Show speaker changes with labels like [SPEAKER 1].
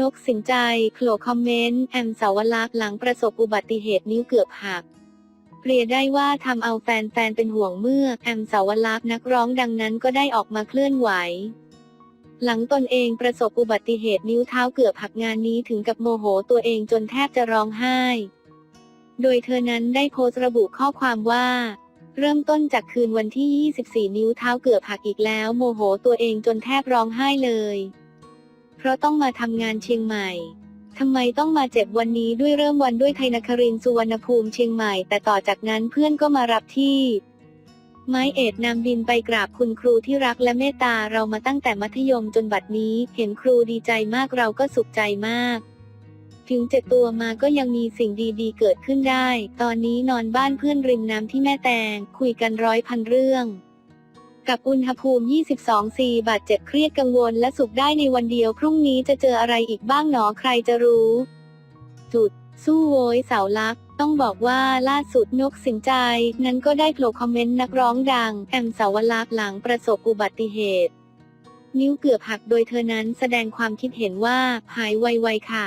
[SPEAKER 1] นกสินใจโผล่คอมเมนต์ แอมสาวลักษณ์หลังประสบอุบัติเหตุนิ้วเกือบหักเปรียได้ว่าทำเอาแฟนๆเป็นห่วงเมื่อ แอมสาวลักษณ์นักร้องดังนั้นก็ได้ออกมาเคลื่อนไหว หลังตนเองประสบอุบัติเหตุนิ้วเท้าเกือบหักงานนี้ถึงกับโมโหตัวเองจนแทบจะร้องไห้ โดยเธอนั้นได้โพสต์ระบุข้อความว่าเริ่มต้นจากคืนวันที่ 24 นิ้วเท้าเกือบหักอีกแล้ว โมโหตัวเองจนแทบร้องไห้เลย ราะต้องมาทำงานเชียงใหม่ทำไมต้องมาเจ็บวันนี้ด้วยเริ่มวันด้วยไทยนครินสุวรรณภูมิเชียงใหม่แต่ต่อจากนั้นเพื่อนก็มารับที่ ไม้เอ็ดนำดินไปกราบคุณครูที่รักและเมตตาเรามาตั้งแต่มัธยมจนบัดนี้ เห็นครูดีใจมากเราก็สุขใจมาก ถึงเจ็บตัวมาก็ยังมีสิ่งดีๆ เกิดขึ้นได้ ตอนนี้นอนบ้านเพื่อนริมน้ำที่แม่แตง คุยกันร้อยพันเรื่อง กับอุณหภูมิ 22ซีบาดเจ็บเครียดกังวลและสุขได้ในวันเดียว พรุ่งนี้จะเจออะไรอีกบ้างหนอใครจะรู้ จุด สู้โวยเสาลัก ต้องบอกว่าล่าสุดนกสินใจ นั้นก็ได้โผล่คอมเมนต์นักร้องดัง แอมสาวลักษ์หลังประสบอุบัติเหตุ นิ้วเกือบหักโดยเธอนั้นแสดงความคิดเห็นว่าหายไวๆค่ะ